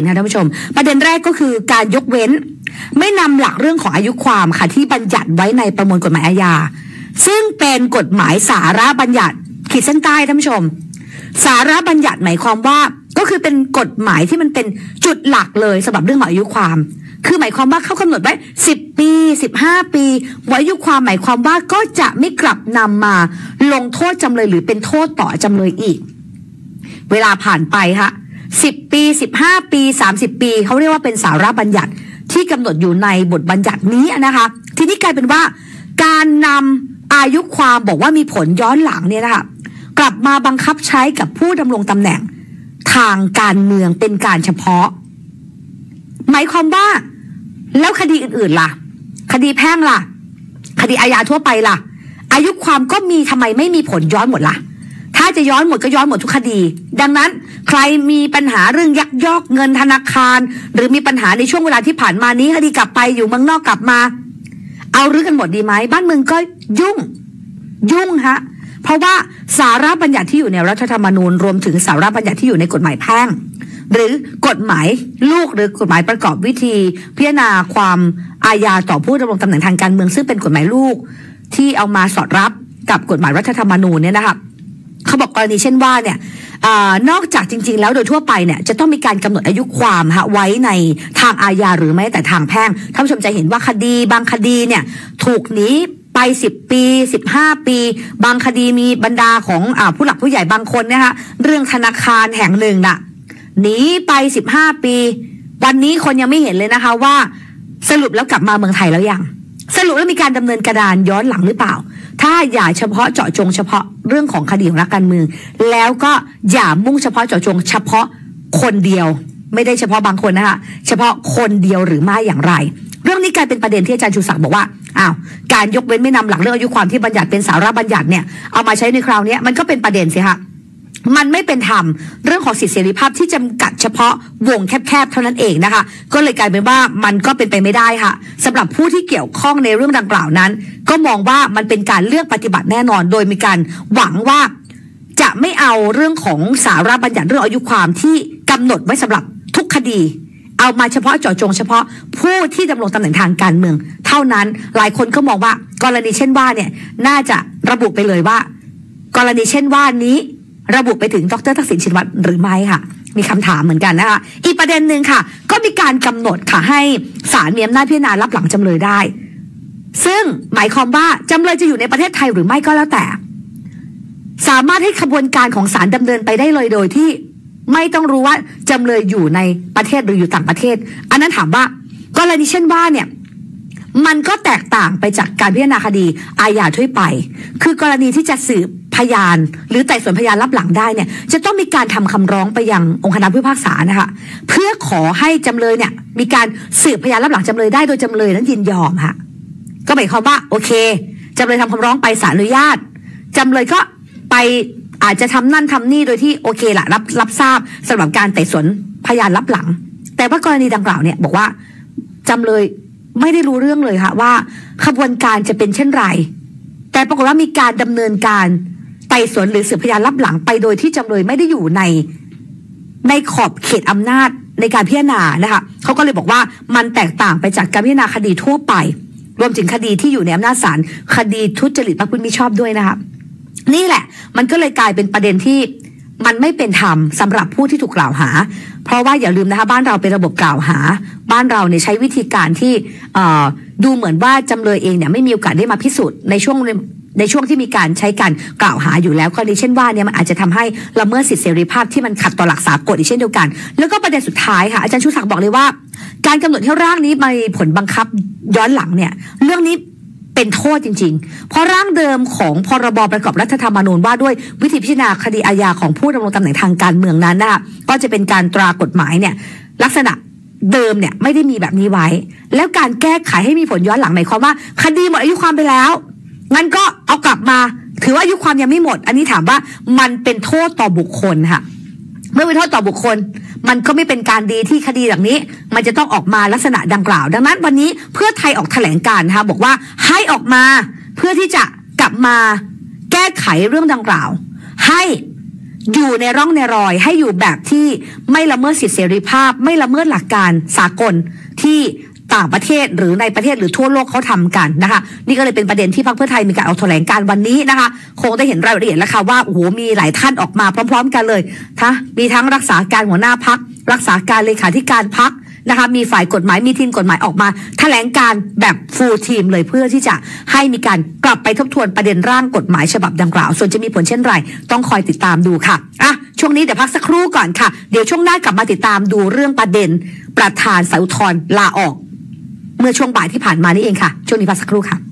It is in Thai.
นะท่านผู้ชม ประเด็นแรกก็คือการยกเว้น ไม่นำหลักเรื่องของอายุความค่ะที่บัญญัติไว้ในประมวลกฎหมายอาญาซึ่งเป็นกฎหมายสาระบัญญัติขีดเส้นใต้ท่านผู้ชม สาระบัญญัติหมายความว่าก็คือเป็นกฎหมายที่มันเป็นจุดหลักเลยสำหรับเรื่องของอายุความ คือหมายความว่าเขากำหนดไว้สิบปีสิบห้าปีวอายุความหมายความว่าก็จะไม่กลับนำมาลงโทษจำเลยหรือเป็นโทษต่อจำเลยอีก เวลาผ่านไปฮะ สิบปีสิบห้าปีสามสิบปี เขาเรียกว่าเป็นสาระบัญญัติที่กำหนดอยู่ในบทบัญญัตินี้นะคะ ทีนี้กลายเป็นว่า การนำอายุความบอกว่ามีผลย้อนหลังเนี่ยนะคะกลับมาบังคับใช้กับผู้ดำรงตำแหน่งทางการเมืองเป็นการเฉพาะ หมายความว่า แล้วคดีอื่นๆล่ะ คดีแพ่งล่ะ คดีอาญาทั่วไปล่ะ อายุความก็มีทำไมไม่มีผลย้อนหมดล่ะ ถ้าจะย้อนหมดก็ย้อนหมดทุกคดี ดังนั้นใครมีปัญหาเรื่องยักยอกเงินธนาคาร หรือมีปัญหาในช่วงเวลาที่ผ่านมานี้คดีกลับไปอยู่เมืองนอกกลับมา เอารื้อกันหมดดีไหมบ้านเมืองก็ยุ่ง ยุ่งฮะเพราะว่าสาระบัญญัติที่อยู่ในรัฐธรรมนูญรวมถึงสาระบัญญัติที่อยู่ในกฎหมายแพ่งหรือกฎหมายลูกหรือกฎหมายประกอบวิธี พิจารณาความอาญาต่อผู้ดำรงตำแหน่งทางการเมืองซึ่งเป็นกฎหมายลูก ที่เอามาสอดรับกับกฎหมายรัฐธรรมนูญเนี่ยนะคะ เขาบอกกรณีเช่นว่าเนี่ยอนอกจากจริง ๆ แล้วโดยทั่วไปเนี่ยจะต้องมีการกำหนดอายุความฮะไว้ในทางอาญาหรือไม่แต่ทางแพ่งท่านผู้ชมจะเห็นว่าคดีบางคดีเนี่ยถูกหนีไปสิบปีสิบห้าปี บางคดีมีบรรดาของอผู้หลักผู้ใหญ่บางคนนะคะเรื่องธนาคารแห่งหนึ่งน่ะหนีไปสิบห้าปี วันนี้คนยังไม่เห็นเลยนะคะว่า สรุปแล้วกลับมาเมืองไทยแล้วยัง สรุปแล้วมีการดำเนินกระดานย้อนหลังหรือเปล่า ถ้าอย่าเฉพาะเจาะจงเฉพาะเรื่องของคดีของนักการเมือง แล้วก็อย่ามุ่งเฉพาะเจาะจง เฉพาะคนเดียว ไม่ได้เฉพาะบางคนนะคะเฉพาะคนเดียวหรือไม่อย่างไร เรื่องนี้กลายเป็นประเด็นที่อาจารย์ชูศักดิ์บอกว่าอ้าวการยกเว้นไม่นำหลักเรื่องอายุความที่บัญญัติเป็นสาระบัญญัติเนี่ยเอามาใช้ในคราวนี้มันก็เป็นประเด็นสิคะ มันไม่เป็นธรรมเรื่องของสิทธิเสรีภาพที่จำกัดเฉพาะวงแคบๆเท่านั้นเองนะคะ ก็เลยกลายเป็นว่ามันก็เป็นไปไม่ได้ค่ะสำหรับผู้ที่เกี่ยวข้องในเรื่องดังกล่าวนั้น ก็มองว่ามันเป็นการเลือกปฏิบัติแน่นอน โดยมีการหวังว่าจะไม่เอาเรื่องของสาระบัญญัติเรื่องอายุความที่กำหนดไว้สำหรับทุกคดีเอามาเฉพาะเจาะจงเฉพาะผู้ที่ดำรงตำแหน่งทางการเมือง เท่านั้นหลายคนก็มองว่ากรณีเช่นว่าเนี่ยน่าจะระบุไปเลยว่า กรณีเช่นว่านี้ ระบุไปถึงดรทักษิณชินวัตรหรือไม่ค่ะ มีคำถามเหมือนกันนะคะอีกประเด็นหนึ่งค่ะ ก็มีการกำหนดค่ะให้ศาลมีอำนาจพิจารณารับหลังจำเลยได้ ซึ่งหมายความว่าจำเลยจะอยู่ในประเทศไทยหรือไม่ก็แล้วแต่ สามารถให้ขบวนการของศาลดำเนินไปได้เลยโดยที่ไม่ต้องรู้ว่าจำเลยอยู่ในประเทศหรืออยู่ต่างประเทศ อันนั้นถามว่ากรณีเช่นว่าเนี่ยมันก็แตกต่างไปจากการพิจารณาคดีอาญาทั่วไป คือกรณีที่จะสืบ พยาน หรือไต่สวนพยานรับหลังได้เนี่ย จะต้องมีการทำคำร้องไปยังองค์คณะผู้พิพากษานะคะเพื่อขอให้จำเลยเนี่ย มีการสืบพยานรับหลังจำเลยได้โดยจำเลยนั้นยินยอมค่ะก็หมายความว่าโอเคจำเลยทำคำร้องไปศาลอนุญาตจำเลยก็ไปอาจจะทำนั่นทำนี่โดยที่โอเคละรับรับทราบสำหรับการไต่สวนพยานรับหลัง แต่ว่ากรณีดังกล่าวเนี่ยบอกว่าจำเลยไม่ได้รู้เรื่องเลยค่ะว่าขบวนการจะเป็นเช่นไร แต่ปรากฏว่ามีการดำเนินการ ไต่สวนหรือสืบพยานรับหลังไปโดยที่จำเลยไม่ได้อยู่ในในขอบเขตอำนาจในการพิจารณานะคะเขาก็เลยบอกว่ามันแตกต่างไปจากการพิจารณาคดีทั่วไป รวมถึงคดีที่อยู่ในอำนาจศาลคดีทุจริตประพฤติมิชอบด้วยนะคะนี่แหละ มันก็เลยกลายเป็นประเด็นที่มันไม่เป็นธรรมสำหรับผู้ที่ถูกกล่าวหา เพราะว่าอย่าลืมนะคะบ้านเราเป็นระบบกล่าวหา บ้านเราเนี่ยใช้วิธีการที่ดูเหมือนว่าจำเลยเองเนี่ยไม่มีโอกาสได้มาพิสูจน์ในช่วง ในช่วงที่มีการใช้การกล่าวหาอยู่แล้วกรณีเช่นว่าเนี่ยมันอาจจะทำให้ละเมิดสิทธิเสรีภาพที่มันขัดต่อหลักสากลอีกเช่นเดียวกัน แล้วก็ประเด็นสุดท้ายค่ะอาจารย์ชูศักดิ์บอกเลยว่า การกำหนดให้ร่างนี้มีผลบังคับย้อนหลังเนี่ยเรื่องนี้เป็นโทษจริง ๆ เพราะร่างเดิมของพรบประกอบรัฐธรรมนูญว่าด้วยวิธีพิจารณาคดีอาญาของผู้ดำรงตำแหน่งทางการเมืองนั้นนะคะก็จะเป็นการตรากฎหมายเนี่ยลักษณะเดิมเนี่ยไม่ได้มีแบบนี้ไว้ แล้วการแก้ไขให้มีผลย้อนหลังหมายความว่า คดีหมดอายุความไปแล้วงั้นก็เอากลับ มา ถือว่าอายุความยังไม่หมด อันนี้ถามว่ามันเป็นโทษต่อบุคคลค่ะเมื่อเป็นโทษต่อบุคคล มันก็ไม่เป็นการดีที่คดีแบบนี้ มันจะต้องออกมาลักษณะดังกล่าว ดังนั้นวันนี้เพื่อไทยออกแถลงการนะคะบอกว่าให้ออกมาเพื่อที่จะกลับมาแก้ไขเรื่องดังกล่าว ให้อยู่ในร่องในรอย ให้อยู่แบบที่ไม่ละเมิดสิทธิเสรีภาพ ไม่ละเมิดหลักการสากลที่ ต่างประเทศหรือในประเทศหรือทั่วโลกเขาทำกันนะคะ นี่ก็เลยเป็นประเด็นที่พรรคเพื่อไทยมีการออกแถลงการวันนี้นะคะ คงได้เห็นรายละเอียดแล้วค่ะว่าโอ้โหมีหลายท่านออกมาพร้อม ๆ กันเลยทะมีทั้งรักษาการหัวหน้าพักรักษาการเลขาธิการพักนะคะมีฝ่ายกฎหมายมีทีมกฎหมายออกมาแถลงการแบบฟูลทีมเลยเพื่อที่จะให้มีการกลับไปทบทวนประเด็นร่างกฎหมายฉบับดังกล่าว ส่วนจะมีผลเช่นไรต้องคอยติดตามดูค่ะอะช่วงนี้เดี๋ยวพักสักครู่ก่อนค่ะ เดี๋ยวช่วงหน้ากลับมาติดตามดูเรื่องประเด็น ประธานสาอุทธรลาออก เมื่อช่วงบ่ายที่ผ่านมานี่เองค่ะ ช่วงนี้พักสักครู่ค่ะ